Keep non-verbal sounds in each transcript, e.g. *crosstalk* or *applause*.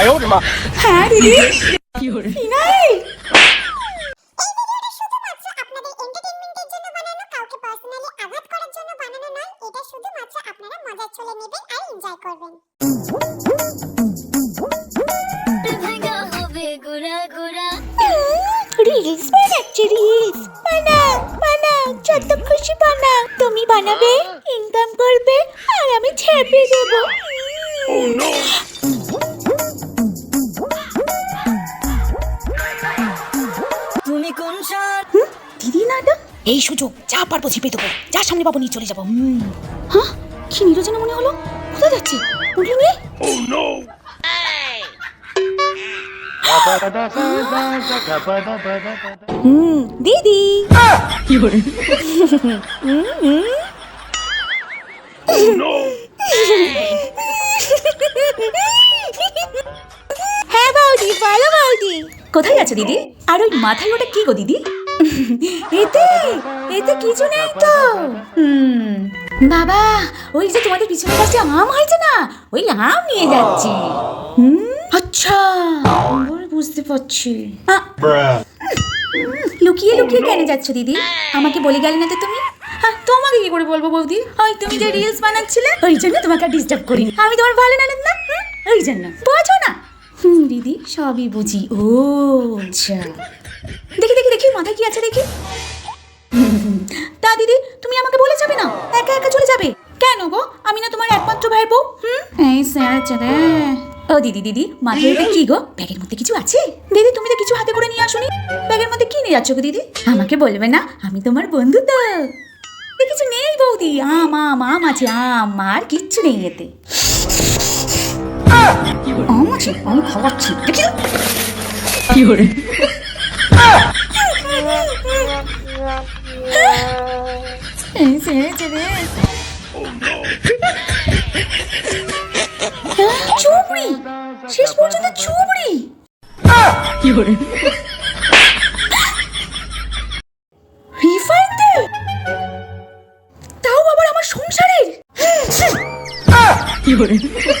哎呦我的妈！ হ্যাঁ দিদি ফিনাইল শুধুমাত্র আপনাদের এন্টারটেইনমেন্টের জন্য বানানো কাউকে পার্সোনালি আঘাত করার জন্য বানানো নয় এটা শুধুমাত্র আপনারা মজার ছলে নেবেন আর এনজয় করবেন ভাঙা হবে গোড়া গোড়া রিলস বানাচ্ছে রিলস বানাও বানাও যত খুশি বানাও তুমি বানাবে ইনকাম করবে আর আমি ছেপে দেবো তুমি কোন সার দিদি না এটা? এই সুযোগ যা পারব ঝেপে দেবো। যা সামনে পাবো নিয়ে চলে যাব। হুম। হ্যাঁ? কি নিরো যেন মনে হলো? কোথায় যাচ্ছে? উঠলি নিয়ে হুম দিদি। *laughs* হ্যাঁ *laughs* কোথায় আছে দিদি? আর ওই মাথায় ওটা কি গো দিদি? এতে এতে কিছু নেই তো হুম। বাবা ওই যে তোমাদের পিছনে কাছে আম হয়েছে না ওই আম নিয়ে যাচ্ছি। হুম? আচ্ছা বুঝতে পারছি। লুকিয়ে লুকিয়ে কেন যাচ্ছ দিদি? আমাকে বলে গেলে না তো তুমি? তোমাকে কি করে বলব বৌদি? ওই তুমি যে রিলস বানাচ্ছিলে ওই জন্য তোমাকে ডিস্টার্ব করিনি। আমি তোমার ভালো না না ওই জন্য। বোঝো না। হুম দিদি সবই বুঝি। ও আচ্ছা। দেখি দেখি দেখি মাথায় কি আছে দেখি। তা দিদি তুমি আমাকে বলে যাবে না? একা একা চলে যাবে? কেন গো? আমি না তোমার একমাত্র ভাইয়ের বউ? হুম? এই স্যার রে ও দিদি দিদি মাথায় ওটা কি গো? ব্যাগের মধ্যে কিছু আছে? দিদি তুমি তো কিছু হাতে করে নিয়ে আসোনি। ব্যাগের মধ্যে কি নিয়ে যাচ্ছ গো দিদি? আমাকে বলবে না আমি তোমার বন্ধু তো। কিছু নেই বৌদি আম আম আম আছে আম আর কিচ্ছু নেই এতে। আছে আমি খাওয়াচ্ছি দেখি এই ছেড়েছে রে। চুবড়ি শেষ পর্যন্ত চুবড়ি রিফাইন তেল তাও আবার আমার সংসারের। বাতাসা ডাল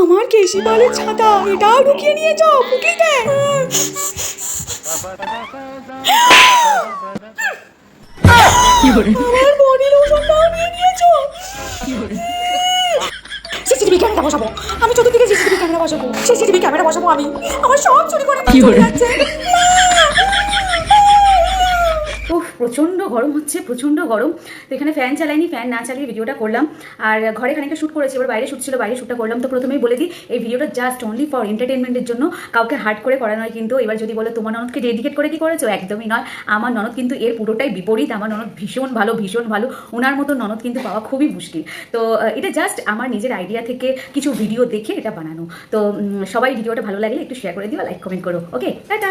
আমার কেশি বালের ছাতা এটাও ঢুকিয়ে নিয়েছো? পুকিতে আমার বডি লোশনটাও নিয়ে নিয়েছো? সিসিটিভি ক্যামেরা বসাবো। আমি চতুর্দিকে সিসিটিভি ক্যামেরা বসাবো। সিসিটিভি ক্যামেরা বসাবো আমি। আমার সব চুরি করে নিয়ে যাচ্ছে। প্রচণ্ড গরম হচ্ছে, প্রচণ্ড গরম। তো এখানে ফ্যান চালাইনি ফ্যান না চালিয়ে ভিডিওটা করলাম। আর ঘরে খানিকটা শ্যুট করেছি, এবার বাইরে শ্যুট ছিল, বাইরে শ্যুটটা করলাম। তো প্রথমেই বলে দিই, এই ভিডিওটা জাস্ট অনলি ফর এন্টারটেনমেন্টের জন্য। কাউকে হার্ড করে করা নয় কিন্তু, এবার যদি বলো, তোমার ননদকে ডেডিকেট করে কি করেছ? একদমই নয়। আমার ননদ কিন্তু এর পুরোটাই বিপরীত। আমার ননদ ভীষণ ভালো ভীষণ ভালো। ওনার মতো ননদ কিন্তু পাওয়া খুবই মুশকিল। তো এটা জাস্ট আমার নিজের আইডিয়া থেকে কিছু ভিডিও দেখে এটা বানানো। তো সবাই ভিডিওটা ভালো লাগলে একটু শেয়ার করে দিও লাইক কমেন্ট করো। ওকে টাটা